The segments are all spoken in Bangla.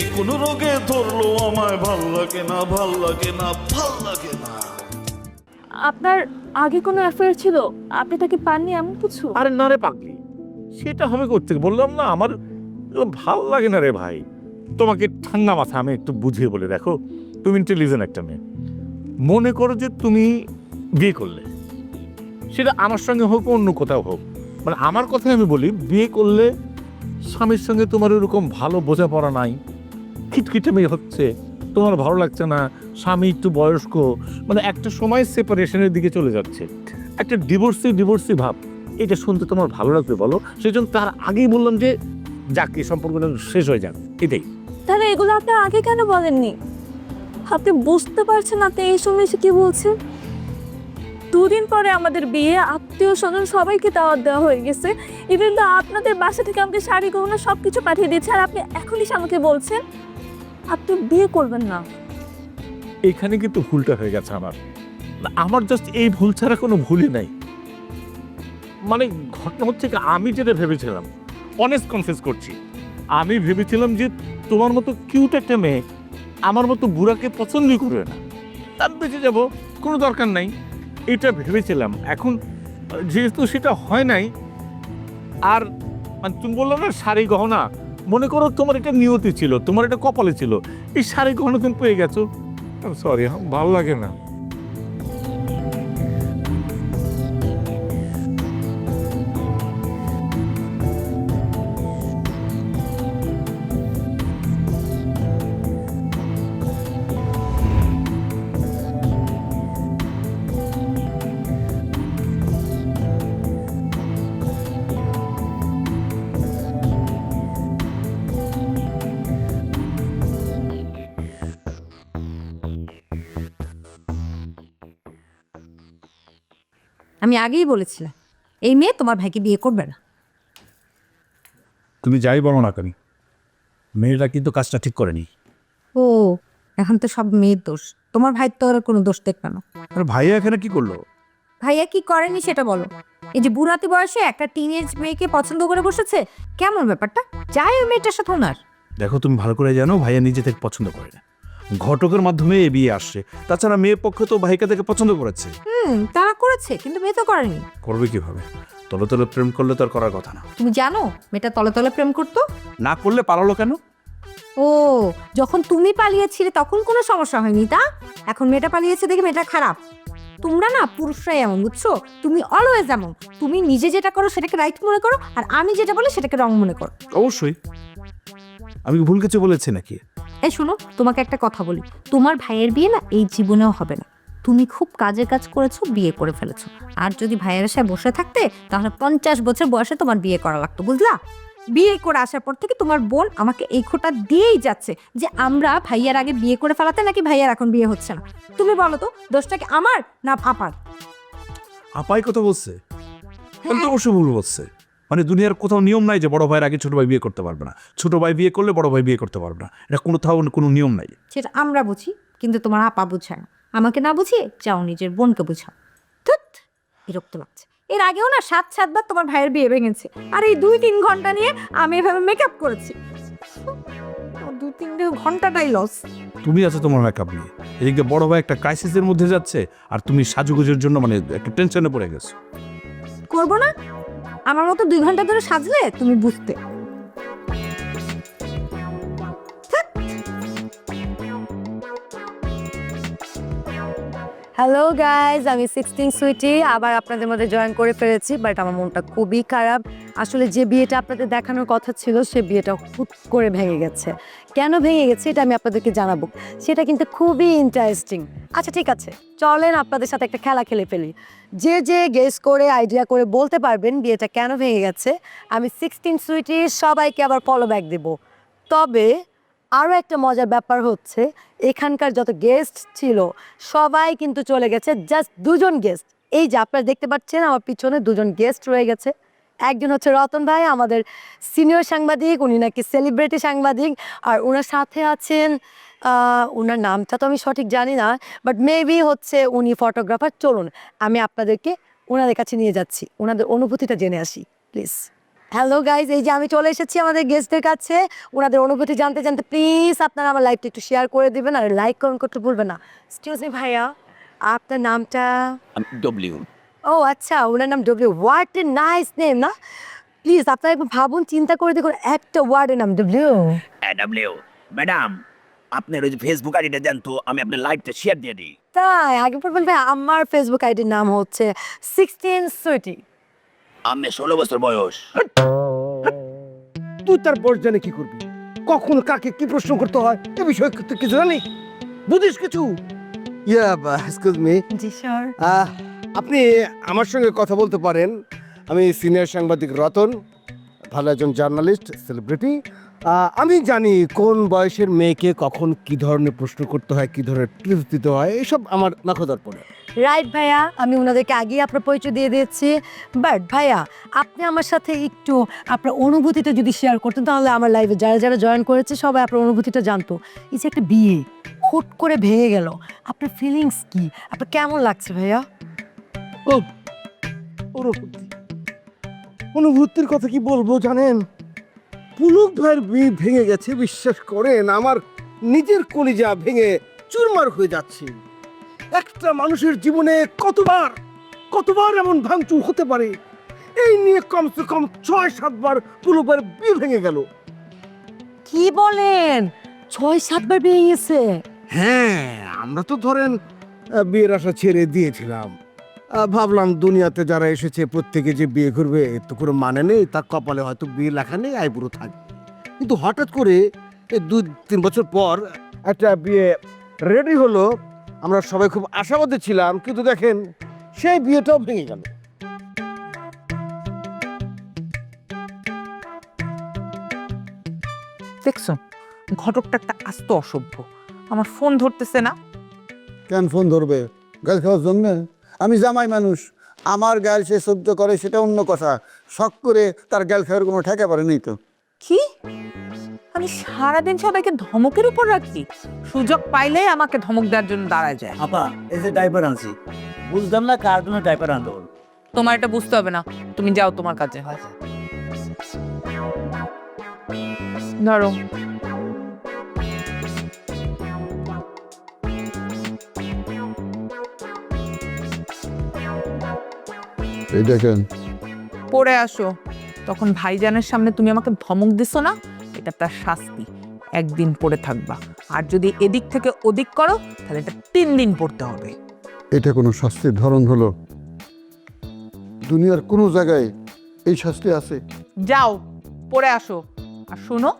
এ কোন রোগে ধরলো আমায় ভালো লাগে না ভালো লাগে না ভালো লাগে না। আপনার আগে কোনো অ্যাফেয়ার ছিল? আপনি তাকে পাননি এমন কিছু? আরে না রে পাগলি সেটা হবে করতে বললাম না? আমার ভালো লাগে না রে ভাই। তোমাকে ঠান্ডা মাথা আমি একটু বুঝিয়ে বলে দেখো তুমি ইন্টেলিজেন্ট একটা মেয়ে। মনে করো যে তুমি বিয়ে করলে। সেটা আমার সঙ্গে হোক অন্য কোথাও হোক। মানে আমার কথাই আমি বলি বিয়ে করলে স্বামীর সঙ্গে তোমার ওরকম ভালো বোঝাপড়া নাই। খিটখিটে মেয়ে হচ্ছে। তোমার ভালো লাগছে না, স্বামী একটু বয়স্ক। মানে একটা সময় সেপারেশনের দিকে চলে যাচ্ছে। একটা ডিভোর্সি ডিভোর্সি ভাব। এটা শুনতে তোমার ভালো লাগবে বলো? সেই জন্য তার আগেই বললাম যে, যাক, এই সম্পর্কটা শেষ হয়ে যাক। এটাই। তাহলে এগুলো আপনি আগে কেন বলেননি? আপনি বুঝতে পারছেন আপনি এই সময় এসে কি বলছেন দুদিন পরে আমাদের বিয়ে আত্মীয় স্বজন সবাইকে দাওয়াত দেওয়া হয়ে গেছে। ইভেন তো আপনাদের বাসা থেকে আমাকে শাড়ি, গহনা সব কিছু পাঠিয়ে দিয়েছে, আর আপনি এখনই আমাকে বলছেন আপনি বিয়ে করবেন না। এখানে কিন্তু ভুলটা হয়ে গেছে আমার। আমার জাস্ট এই ভুল ছাড়া কোনো ভুলই নাই। মানে ঘটনা হচ্ছে কি, আমি যেটা ভেবেছিলাম অনেস্ট কনফেস করছি। আমি ভেবেছিলাম যে তোমার মতো কিউট একটা মেয়ে আমার মতো বুড়াকে পছন্দই করবে না। তার বেঁচে যাব, কোনো দরকার নাই। এটা ভেবেছিলাম। এখন যেহেতু সেটা হয় নাই, আর মানে তুমি বলল না, শাড়ি গহনা মনে করো তোমার এটা নিয়তি ছিল, তোমার এটা কপালে ছিল। এই শাড়ি কখনো তুমি পেয়ে গেছো? সরি ভালো লাগে না। আমি আগেই বলেছিলাম এই মেয়ে তোমার ভাইকে বিয়ে করবে না। তুমি যাই বলো না কেন মেয়েটা কিন্তু কাজটা ঠিক করেনি। ও এখন তো সব মেয়ের দোষ তোমার ভাই তো আর কোনো দোষ দেখবে না। আর ভাইয়া এখানে কি করল? ভাইয়া কি করেনি সেটা বলো। এই যে বুড়াতি বয়সে একটা টিনেজ মেয়েকে পছন্দ করে বসেছে কেমন ব্যাপারটা? যাই ওই মেয়েটার সাথে ওনার। দেখো তুমি ভালো করে জানো ভাইয়া নিজে থেকে পছন্দ করে না। ঘটকের মাধ্যমে এ বিয়ে আসছে। তাছাড়া মেয়ে পক্ষ তো ভাইকে থেকে পছন্দ করেছে। হুম তারা করেছে কিন্তু মেয়ে তো করেনি। করবে কীভাবে? তলে তলে প্রেম করলে তো আর করার কথা না। তুমি জানো মেয়েটা তলে তলে প্রেম করতো? না করলে পালালো কেন? ও যখন তুমি পালিয়েছিলে তখন কোনো সমস্যা হয়নি তা? এখন মেয়েটা পালিয়েছে দেখে মেয়েটা খারাপ। তোমরা না পুরুষরাই এমন বুঝছ? তুমি অলওয়েজ এমন। তুমি নিজে যেটা করো সেটাকে রাইট মনে করো আর আমি যেটা বলি সেটাকে রং মনে করো। অবশ্যই। আমি ভুল কিছু বলেছি নাকি? এই শোনো তোমাকে একটা কথা বলি। তোমার ভাইয়ের বিয়ে না এই জীবনেও হবে না। তুমি খুব কাজের কাজ করেছ বিয়ে করে ফেলেছো। আর যদি ভাইয়ের আশায় বসে থাকতে তাহলে পঞ্চাশ বছর বয়সে তোমার বিয়ে করা লাগতো বুঝলা? বিয়ে করে আসার পর থেকে তোমার বোন আমাকে এই খোটা দিয়েই যাচ্ছে যে আমরা ভাইয়ার আগে বিয়ে করে ফেলাতে নাকি ভাইয়ার এখন বিয়ে হচ্ছে না। তুমি বলো তো দোষটা কি আমার না আপার আপাই কথা বলছে। তাহলে তো ভুল বলছে। মানে দুনিয়ার কোথাও নিয়ম নাই যে বড় ভাইয়ের আগে ছোট ভাই বিয়ে করতে পারবে না। ছোট ভাই বিয়ে করলে বড় ভাই বিয়ে করতে পারবে না। এটা কোথাও কোনো নিয়ম নাই। সেটা আমরা বুঝি কিন্তু তোমার আপা বুঝায় না। আমাকে না বুঝিয়ে যাও নিজের বোনকে বুঝাও। তুত বিরক্ত লাগছে। এর আগেও না সাত সাতবার তোমার ভাইয়ের বিয়ে ভেঙেছে। আর এই দুই তিন ঘণ্টা নিয়ে আমি এভাবে মেকআপ করেছি। দুই তিন ঘন্টাটাই লস তুমি আছো তোমার মেকআপ নিয়ে। এদিক বড় ভাই একটা ক্রাইসিসের মধ্যে যাচ্ছে আর তুমি সাজুগুজের জন্য মানে একটা টেনশনে পড়ে গেছো। করব না? আমার মতো দুই ঘণ্টা ধরে সাজলে তুমি বুঝতে। হ্যালো গাইজ আমি সিক্সটিন সুইটি আবার আপনাদের মধ্যে জয়েন করে ফেলেছি বাট আমার মনটা খুবই খারাপ। আসলে যে বিয়েটা আপনাদের দেখানোর কথা ছিল, সে বিয়েটা হুট করে ভেঙে গেছে। কেন ভেঙে গেছে, এটা আমি আপনাদেরকে জানাব। সেটা কিন্তু খুবই ইন্টারেস্টিং আচ্ছা ঠিক আছে, চলেন আপনাদের সাথে একটা খেলা খেলে ফেলি। যে যে গেস করে আইডিয়া করে বলতে পারবেন বিয়েটা কেন ভেঙে গেছে, আমি সিক্সটিন সুইটি সবাইকে আবার ফলো ব্যাক দেবো। তবে আরও একটা মজার ব্যাপার হচ্ছে, এখানকার যত গেস্ট ছিল, সবাই কিন্তু চলে গেছে জাস্ট দুজন গেস্ট এই যে আপনারা দেখতে পাচ্ছেন, আমার পিছনে দুজন গেস্ট রয়ে গেছে। একজন হচ্ছে রতন ভাই, আমাদের সিনিয়র সাংবাদিক, উনি নাকি সেলিব্রিটি সাংবাদিক, আর ওনার সাথে আছেন ওনার নামটা তো আমি সঠিক জানি না বাট মেবি হচ্ছে উনি ফটোগ্রাফার চলুন, আমি আপনাদেরকে ওনাদের কাছে নিয়ে যাচ্ছি ওনাদের অনুভূতিটা জেনে আসি প্লিজ হ্যালো গাইজ এই যে আমি চলে এসেছি আমাদের গেস্টদের কাছে। ওনাদের অনুভূতি জানতে জানতে প্লিজ আপনারা আমার লাইভটা একটু শেয়ার করে দেবেন আর লাইক কমেন্ট করতে ভুলবেন না। এক্সকিউজ মি ভাইয়া আপনার নামটা? ডব্লিউ ও আচ্ছা ওনার নাম W what a nice name না? প্লিজ আপনারা একবার ভাবুন চিন্তা করে দেখুন একটা ওয়ার্ডের নাম ডব্লিউ ডব্লিউ ম্যাডাম আপনার ওই ফেসবুক আইডিটা দেন তো আমি আপনার লাইভটা শেয়ার দিয়ে দিই। তাই আগে পর বলবে আমার ফেসবুক আইডির নাম হচ্ছে সিক্সটিন সুইটি আমি ষোলো বছর বয়স। তুই তার বয়স জানে কি করবি? কখন কাকে কি প্রশ্ন করতে হয়? এ বিষয়ে তুই কিছু জানি বুঝিস কিছু? ইয়া এক্সকিউজ মি জি স্যার আপনি আমার সঙ্গে কথা বলতে পারেন। আমি সিনিয়র সাংবাদিক রতন ভালো একজন জার্নালিস্ট সেলিব্রিটি আমি জানি কোন বয়সের মেয়েকে কখন কি ধরনের প্রশ্ন করতে হয় কি ধরনের টিপস দিতে হয় এসব আমার নাখদর পড়ে। রাইট ভাইয়া আমি ওনাদেরকে আগেই আপনার পরিচয় দিয়ে দিয়েছি। বাট ভাইয়া আপনি আমার সাথে একটু আপনার অনুভূতিটা যদি শেয়ার করতেন তাহলে আমার লাইফে যারা যারা জয়েন করেছে সবাই আপনার অনুভূতিটা জানতো। এই যে একটা বিয়ে হুট করে ভেঙে গেল। আপনার ফিলিংস কি? আপনার কেমন লাগছে ভাইয়া? ও অনুভূতি। অনুভূতির কথা কি বলব জানেন? পুলক ভাইয়ের বিয়ে ভেঙে গেছে বিশ্বাস করেন আমার নিজের কলিজা ভেঙে চুরমার হয়ে যাচ্ছে। একটা মানুষের জীবনে কতবার কতবার এমন ভাঙচুর হতে পারে? এই নিয়ে কমসে কম ছয় সাতবার পুলক ভাইয়ের বিয়ে ভেঙে গেল। কি বলেন? ছয় সাতবার ভেঙে গেছে? হ্যাঁ আমরা তো ধরেন বিয়ের আশা ছেড়ে দিয়েছিলাম। ভাবলাম দুনিয়াতে যারা এসেছে প্রত্যেকে যে বিয়ে করবে এর তো কোনো মানে নেই। তার কপালে হয়তো বিয়ে লেখা নেই আইবুড়ো থাকে কিন্তু হঠাৎ করে এই দুই তিন বছর পর একটা বিয়ে রেডি হলো। আমরা সবাই খুব আশাবাদী ছিলাম কিন্তু দেখেন সেই বিয়েটাও ভেঙে গেল। দেখছ ঘটকটা একটা আস্ত অসভ্য। আমার ফোন ধরতেছে না। কেন ফোন ধরবে? গাল খাওয়ার জন্য? আমি জামাই মানুষ। আমার গাল সে সহ্য করে সেটা অন্য কথা। শখ করে তার গাল খাওয়ার কোনো ঠেকা পারে নেই তো। কি? আমি সারাদিন সবাইকে ধমকের উপর রাখি। সুযোগ পাইলেই আমাকে ধমক দেওয়ার জন্য দাঁড়ায় যায়। আপা এই যে ডাইপার আনছি বুঝলাম না কার জন্য ডাইপার আনলো তোমার এটা বুঝতে হবে না। তুমি যাও তোমার কাছে ধরো। এই দেখেন। পড়ে আসো। তখন ভাইজানের সামনে তুমি আমাকে ধমক দিছো না? এটা তার শাস্তি। একদিন পড়ে থাকবা। আর যদি এদিক থেকে ওদিক করো তাহলে এটা তিন দিন পড়তে হবে। এটা কোনো শাস্তির ধরন হলো? দুনিয়ার কোনো জায়গায় এই শাস্তি আছে? যাও পড়ে আসো। আর শোনো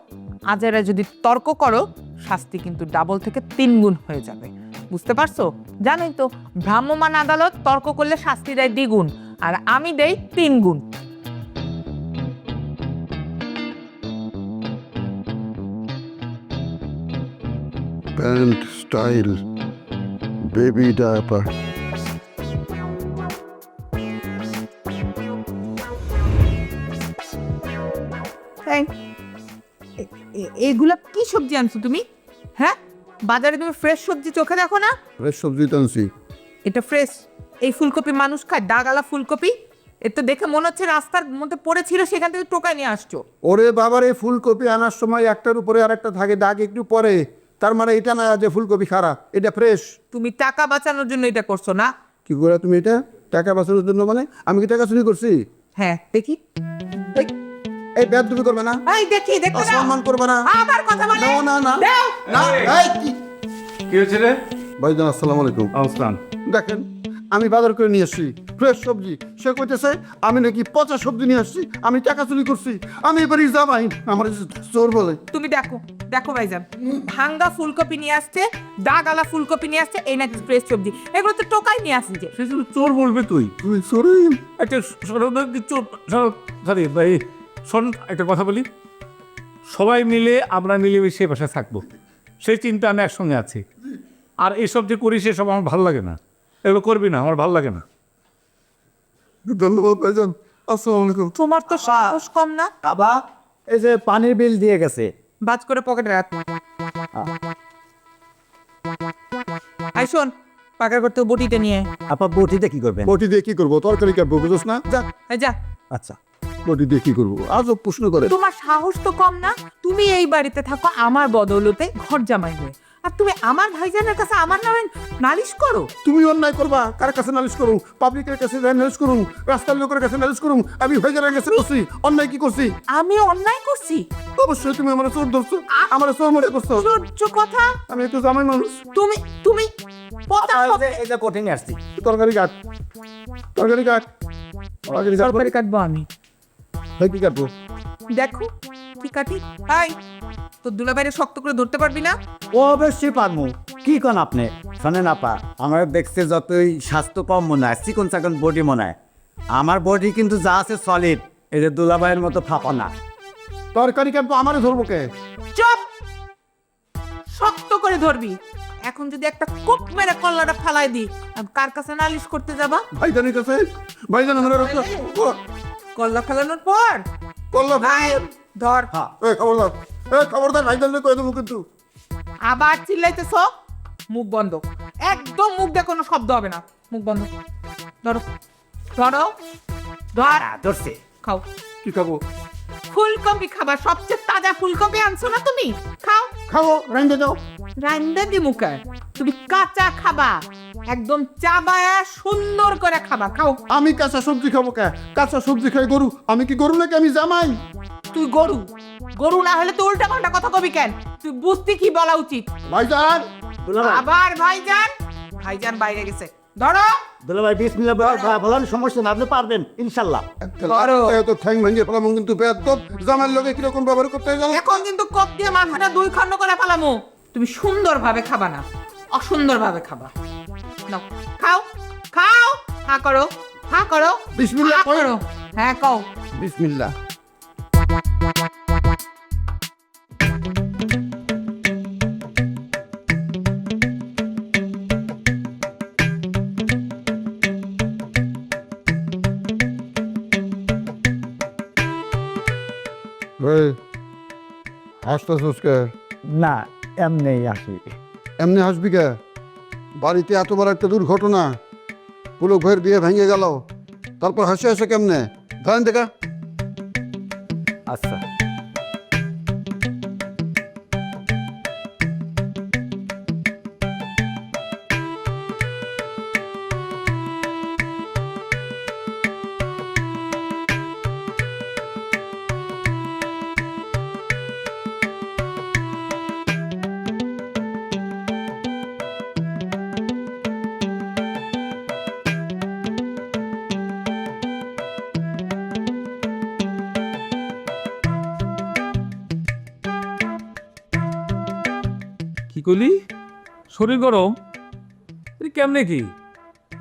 আজেরা যদি তর্ক করো শাস্তি কিন্তু ডাবল থেকে তিন গুণ হয়ে যাবে। বুঝতে পারছ? জানোই তো ভ্রাম্যমাণ আদালত তর্ক করলে শাস্তি দেয় দ্বিগুণ। আর আমি দেই তিন গুণ। প্যান্ট স্টাইল বেবি ডায়াপার এগুলা কি সবজি আনছো তুমি? হ্যাঁ? বাজারে তুমি ফ্রেশ সবজি চোখে দেখো না? ফ্রেশ সবজি টানছি এটা ফ্রেশ এই ফুলকপি মানুষ খায় ডাগালা ফুলকপি? এর তো দেখে মনে হচ্ছে রাস্তার মধ্যে পড়েছিল সেখান থেকে টোকায় নিয়ে আসছো। ওরে বাবারে ফুলকপি আনার সময় একটার উপরে আরেকটা থাকে দাগ একটু পরে। তার মানে এটা না যে ফুলকপি খারাপ এটা ফ্রেশ তুমি টাকা বাঁচানোর জন্য এটা করছ না? কি করে তুমি এটা? টাকা বাঁচানোর জন্য মানে? আমি কি টাকা চুরি করছি? হ্যাঁ দেখি। এই, ব্যাগ তুমি করবে না। এই দেখি দেখো না। অসম্মান করবে না। আবার কথা বলে। না না না। দাও। না এই, কি- কি হয়েছে রে? ভাইজান আসসালামু আলাইকুম। আসসালাম দেখেন। আমি বাজার করে নিয়ে আসছি। ফ্রেশ সবজি। সে কইতেছে আমি নাকি পচা সবজি নিয়ে আসছি। আমি টাকা চুরি করছি। আমি এবারই জামাই আমার চোর বলে। তুমি দেখো দেখো ভাইজান। ভাঙ্গা ফুলকপি নিয়ে আসছে দাগালা ফুলকপি নিয়ে আসছে এই নাকি ফ্রেশ সবজি। এগুলো তো টোকাই নিয়ে আসছে সে শুধু চোর বলবে তুই। তুমি চোরই? একটা চোর? সরি ভাই শোন একটা কথা বলি। সবাই মিলে আমরা মিলেমিশে বাসায় থাকব। সেই চিন্তা আমি একসঙ্গে আছি। আর এসব যে করি সেসব আমার ভালো লাগে না। এগুলো করবি না আমার ভালো লাগে না। ধন্যবাদ ভাইজান আসসালামু আলাইকুম। তোমার তো সাহস কম না? বাবা এই যে পানির বিল দিয়ে গেছে। বাজ করে পকেটে রাখ। আই শোন পাকার করতে বটিতে নিয়ে। আপা বটিতে কি করবেন? বটি দিয়ে কি করব? তরকারি কাটবো বুঝোস না? যা এই যা। আচ্ছা। বটি দিয়ে কি করব? আজব প্রশ্ন করে। তোমার সাহস তো কম না? তুমি এই বাড়িতে থাকো আমার বদৌলতে ঘর জামাই হয়ে। আর তুমি আমার ভাইজানের কাছে আমার নামে নালিশ করো? তুমি অন্যায় করবা কার কাছে নালিশ করুম পাবলিকের কাছে যাই নালিশ করুম রাস্তার লোকের কাছে নালিশ করুম আমি ভাইজারের কাছে করছি অন্যায় কি করছি? আমি অন্যায় করছি? অবশ্যই তুমি আমার চোর ধরছো আমার চোর মনে করছ। সহ্য কথা? আমি একটু জামাই মানুষ। তুমি তুমি যে কঠিন আসছি। তরকারি কাট তরকারি কাট তরকারি কাটবো। তরকারি কাটবো আমি। হয় কি কাটবো? দেখো কি কাটি? হাই। তো দুলাবাইরে শক্ত করে ধরতে পারবি না? ও অবশ্যই পারমু। কি কোন আপনি? শোনেন আপা আমার দেখতে যতই স্বাস্থ্য কম মনে হয় চিকন চাকন বডি মনে হয় আমার বডি কিন্তু যা আছে সলিড এই যে দুলাভাইয়ের মতো ফাঁপা না। তরকারি কাটবো আমারও ধরবো কে? চুপ! শক্ত করে ধরবি। এখন যদি একটা কোপ মেরে কল্লাটা ফালাই দি আর কার কাছে নালিশ করতে যাবা? ভাইজানের কাছে? ভাইজান আমার রক্ত কল্লা ফেলানোর পর? করল ভাই ধর। এ খবরদার। এ খবরদার ভাইজানকে কয়ে দেবো কিন্তু। আবার চিল্লাইতেছ? মুখ বন্ধ। একদম মুখ দিয়ে কোনো শব্দ হবে না। মুখ বন্ধ। ধরো। ধরো। ধর ধরছে। খাও। কি খাব? ফুলকপি খাবার সবচেয়ে তাজা ফুলকপি আনছো না তুমি? খাও। খাব রাইন্দে যাও রান্দা দি মুখে তুমি কাঁচা খাবা। একদম চাবায়া সুন্দর করে খাবা। খাও। আমি কাঁচা সবজি খাব কে? কাঁচা সবজি খাই গরু। আমি কি গরু নাকি আমি জামাই? তুই গরু। গরু না হলে তো উল্টা পাল্টা কথা কবি কেন? তুই বুঝতে কি বলা উচিত? ভাইজান! আবার ভাইজান? ভাইজান বাইরে গেছে। ধরো। দুলাভাই বিসমিল্লাহ বলেন সমস্যা না আপনি পারবেন। এত ঠ্যাং ভেঙে ফেলাম কিন্তু পেট তো জামার লগে কীরকম ব্যবহার করতে হয় এখন কিন্তু কপ দিয়ে মাথাটা দুই খণ্ড করে ফেলামু। তুমি সুন্দরভাবে খাবা না অসুন্দরভাবে খাবা। নাও খাও খাও হা করো হা করো বিসমিল্লাহ করো। হ্যাঁ কও। বিসমিল্লাহ। হাসতেছিস কে না এমনি আসি। এমনি হাসবি কে? বাড়িতে এত বড় একটা দুর্ঘটনা পুলক ভাইয়ের বিয়ে ভেঙে গেল তারপর হাসি হাসে কেমনে? ধরেন দেখা। আচ্ছা। কি করলি শরীর গরম? কেমনে কি?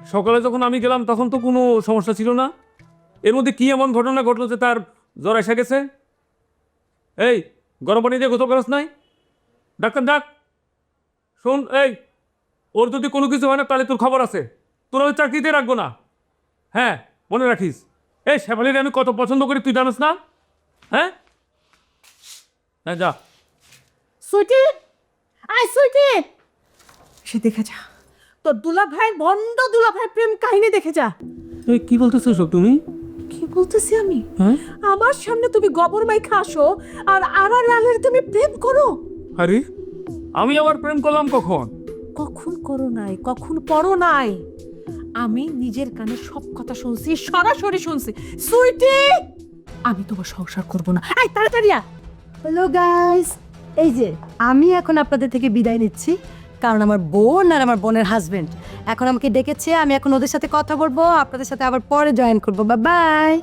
সকালে যখন আমি গেলাম, তখন তো কোনো সমস্যা ছিল না। এর মধ্যে কি এমন ঘটনা ঘটলো যে তার জ্বর এসে গেছে? এই, গরম পানি দিয়ে গোসল করাস নাই? ডাক্তার, ডাক। শোন, এই, ওর যদি কোনো কিছু হয় না, তাহলে তোর খবর আছে। তোর ওই চাকরিতে রাখব না। হ্যাঁ মনে রাখিস। এই, শ্যামালির আমি কত পছন্দ করি, তুই জানিস না? হ্যাঁ? হ্যাঁ যা। সুইটি আই সুইটি সে দেখে যা। তোর দুলা ভাইয়ের বন্ড দুলা ভাইয়ের প্রেম কাহিনী দেখে যা। এই কি বলতেছো সব তুমি? কি বলতেছি আমি? হ্যাঁ? আমার সামনে তুমি গোবর মাইখা আসো আর আড়ার আলের তুমি প্রেম করো। আরে আমি আবার প্রেম করলাম কখন? কখন করো নাই কখন পড়ো নাই? আমি নিজের কানে সব কথা শুনছি সরাসরি শুনছি। সুইটি আমি তোমার সংসার করব না। এই তাড়াতাড়ি আ। হ্যালো গাইস এই যে আমি এখন আপনাদের থেকে বিদায় নিচ্ছি কারণ আমার বোন আর আমার বোনের হাজবেন্ড এখন আমাকে ডেকেছে আমি এখন ওদের সাথে কথা বলব আপনাদের সাথে আবার পরে জয়েন করব। বা বাই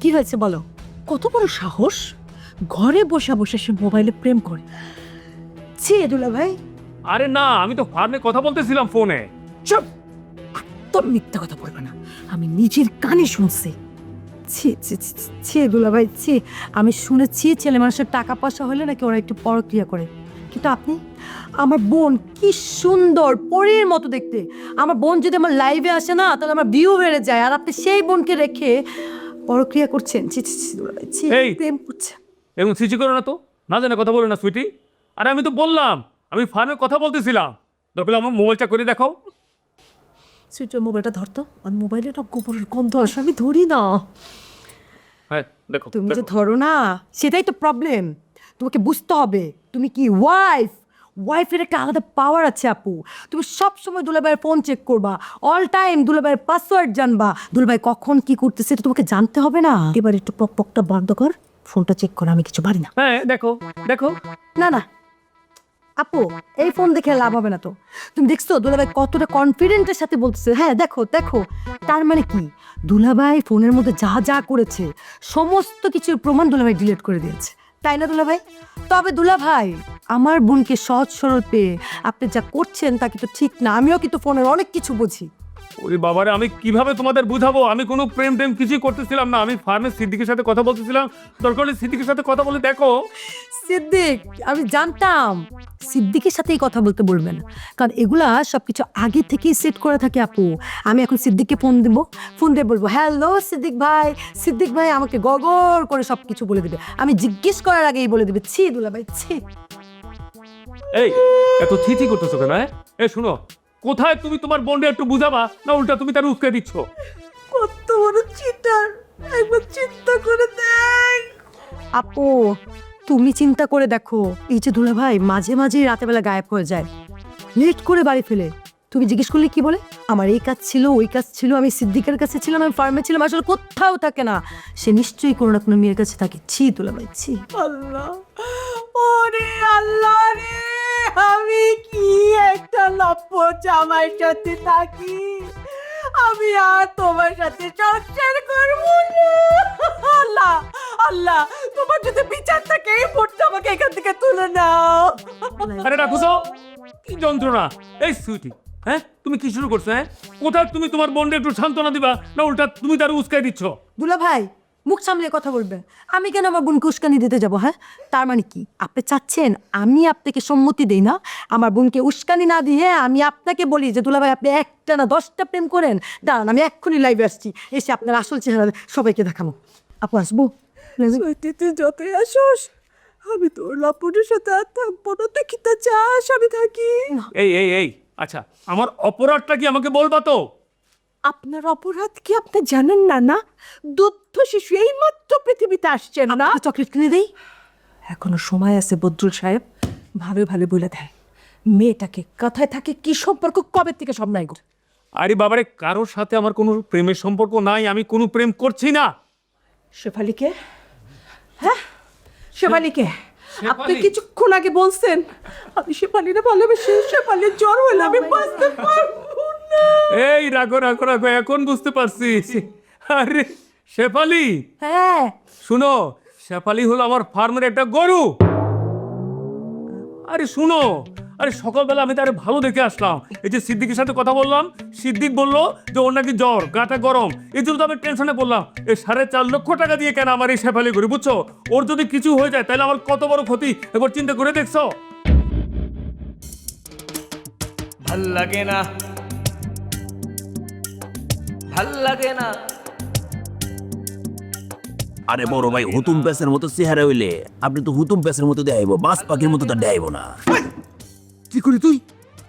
কি হয়েছে বলো? কত বড় সাহস। ঘরে বসে বসে সে মোবাইলে প্রেম করে। ছি দুলা ভাই। আরে না আমি তো ফার্মে কথা বলতেছিলাম ফোনে চুপ! তোর মিথ্যা কথা বলবে না। আমি নিজের কানে শুনছি। ছি ছি ছি ছি, ছি ছি। আমি শুনেছি ছেলে মানুষের টাকা পয়সা হলে নাকি ওরা একটু পরক্রিয়া করে। কিন্তু আপনি আমার বোন কি সুন্দর পরীর মতো দেখতে। আমার বোন যদি আমার লাইভে আসে না তাহলে আমার ভিউ বেড়ে যায়। আর আপনি সেই বোনকে রেখে পরক্রিয়া করছেন। ছি ছি ছি দুলাভাই ছি এই। প্রেম করছেন এবং সিচি করো না তো? না জানে কথা বলে না সুইটি আরে আমি তো বললাম আমি ফার্মে কথা বলতেছিলাম। দরকার হলে আমার মোবাইলটা করে দেখাও। সুইটার মোবাইলটা ধরতো আর মোবাইলে একটা গোবরের গন্ধ আসে আমি ধরি না। হ্যাঁ দেখো তুমি যে ধরো না সেটাই তো প্রবলেম তোমাকে বুঝতে হবে তুমি কি ওয়াইফ ওয়াইফের একটা আলাদা পাওয়ার আছে আপু। তুমি সব সময় দুলাভাইয়ের ফোন চেক করবা। অল টাইম দুলাভাইয়ের পাসওয়ার্ড জানবা। দুলাভাই কখন কি করতেছে এটা তোমাকে জানতে হবে না। এবার একটু পক পকটা বন্ধ কর ফোনটা চেক কর আমি কিছু পারি না। হ্যাঁ দেখো দেখো। না না। আপু, এই ফোন দেখে লাভ হবে না তো। তুমি দেখছ, দুলাভাই কতটা কনফিডেন্টের সাথে বলতেছে। হ্যাঁ দেখো দেখো। তার মানে কি? দুলাভাই ফোনের মধ্যে যা যা করেছে, সমস্ত কিছুর প্রমাণ দুলাভাই ডিলিট করে দিয়েছে। তাই না, দুলাভাই? তবে দুলাভাই, আমার বোনকে সহজ সরল পেয়ে আপনি যা করছেন তা কিন্তু ঠিক না। আমিও কিন্তু ফোনের অনেক কিছু বুঝি। ওরে বাবারে আমি কীভাবে তোমাদের বুঝাবো? আমি কোনো প্রেম টেম কিছুই করতেছিলাম না। আমি ফার্মে সিদ্দিকের সাথে কথা বলতেছিলাম। দরকার হলে সিদ্দিকের সাথে কথা বলে দেখো। সিদ্দিক আমি জানতাম। সিদ্দিকের সাথেই কথা বলতে বলবেন কারণ এগুলা সবকিছু আগে থেকেই সেট করে থাকে আপু। আমি এখন সিদ্দিককে ফোন দেবো। ফোন দিয়ে বলব হ্যালো সিদ্দিক ভাই। সিদ্দিক ভাই আমাকে গগর করে সব কিছু বলে দেবে। আমি জিজ্ঞেস করার আগেই বলে দেবে ছি দুলা ভাই ছি। এই এত থিথি করতেছো কেন হ্যাঁ? এই শুনো কোথায় তুমি তোমার বন্ডে একটু বুঝাবা? না উল্টা তুমি তার উস্কে দিচ্ছ। কত বড় চিটার একবার চিন্তা করে দেখ। আপু তুমি চিন্তা করে দেখো। এই যে দুলা ভাই মাঝে মাঝে রাতের বেলা গায়েব হয়ে যায়। লেট করে বাড়ি ফেলে। তুমি জিজ্ঞেস করলে কি বলে? আমার এই কাজ ছিল ওই কাজ ছিল আমি সিদ্দিকের কাছে ছিলাম আমি ফার্মে ছিলাম আসলে কোথাও থাকে না। সে নিশ্চয়ই কোনো না কোনো মেয়ের কাছে থাকে। ছি দুলা ভাই ছি। আল্লাহ। ওরে আল্লাহ রে আমি কি একটা লপ্প জামাই সাথে থাকি। আমি আর তোমার সাথে সংসার করব না। আল্লাহ আল্লাহ তোমার যদি বিচার থাকে এই ভোটটা আমাকে এখান থেকে তুলে নাও। আরে রাখো তো কি যন্ত্রণা? এই সুইটি হ্যাঁ? তুমি কি শুরু করছ হ্যাঁ? কোথায় তুমি তোমার বন্ডে একটু সান্ত্বনা দিবা না উল্টা তুমি তার উস্কাই দিচ্ছ? দুলা ভাই মুখ সামলে কথা বলবেন আমি কেন আমার বোনকে উস্কানি দিতে যাব হ্যাঁ? তার মানে কি? আপনি চাচ্ছেন আমি আপনাকে সম্মতি দেই না? আমার বোনকে উস্কানি না দিয়ে আমি আপনাকে বলি যে দুলাভাই আপনি একটা না দশটা প্রেম করেন। দাঁড়ান আমি এক্ষুনি লাইভে আসছি। এসে আপনার আসল চেহারা সবাইকে দেখানো আপু আসব? তুই যতই আসোস আমি তোর লাপুরের সাথে আর থাকব না। তুই কি তা চাস আমি থাকি? এই এই এই আচ্ছা আমার অপরাধটা কি আমাকে বলবা তো? আপনার অপরাধ কি আপনি জানেন না না দুধ শিশু এই মাত্র পৃথিবীতে আসছেন না চকলেট কিনে দেই এখনও সময় আছে বদরুল সাহেব। ভালো ভালো বলে দেয় মেয়েটাকে কথায় থাকে কি সম্পর্ক কবে থেকে সব নাই গো? আরে বাবারে কারোর সাথে আমার কোনো প্রেমের সম্পর্ক নাই আমি কোনো প্রেম করছি না। শেফালিকে? হ্যাঁ? শেফালিকে? আপনি কিছুক্ষণ আগে বলছেন আমি শেফালিরে ভালোবেসে শেফালির জ্বর হলে আমি বাঁচতে পারব। এই রাগো রাগো রাগো এখন বুঝতে পারছি। আরে শেফালি! হ্যাঁ। শুনো শেফালি হলো আমার ফার্মের একটা গরু। আরে শুনো আরে সকালবেলা আমি তারে ভালো দেখে আসলাম। এই যে সিদ্দিকের সাথে কথা বললাম সিদ্দিক বলল যে ওর নাকি জ্বর গাটা গরম। এই জন্য তো আমি টেনশনে পড়লাম। এই সাড়ে চার লক্ষ টাকা দিয়ে কেন আমার এই শেফালি গরু বুঝছ? ওর যদি কিছু হয়ে যায় তাহলে আমার কত বড় ক্ষতি? এবার চিন্তা করে দেখছ? ভালো লাগে না। ভালো লাগে না আরে বড় ভাই হুতুম প্যাসের মতো চেহারা হইলে আপনি তো হুতুম প্যাসের মতো দেখাইবো বাস পাখির মতো তো দেখাইবো না। কি করি তুই?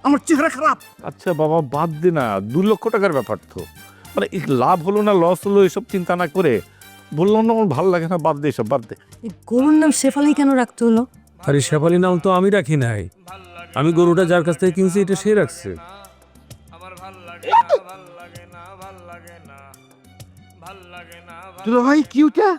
আমার চেহারা খারাপ। আচ্ছা বাবা বাদ দে না দু লক্ষ টাকার ব্যাপার তো। মানে লাভ হলো না লস হলো এসব চিন্তা না করে। বললাম না আমার ভালো লাগে না বাদ দে এসব বাদ দে। গরুর নাম শেফালি কেন রাখতে হলো? আরে শেফালি নাম তো আমি রাখি নাই। আমি গরুটা যার কাছ থেকে কিনছি এটা সে রাখছে। দুলা ভাই কি ওটা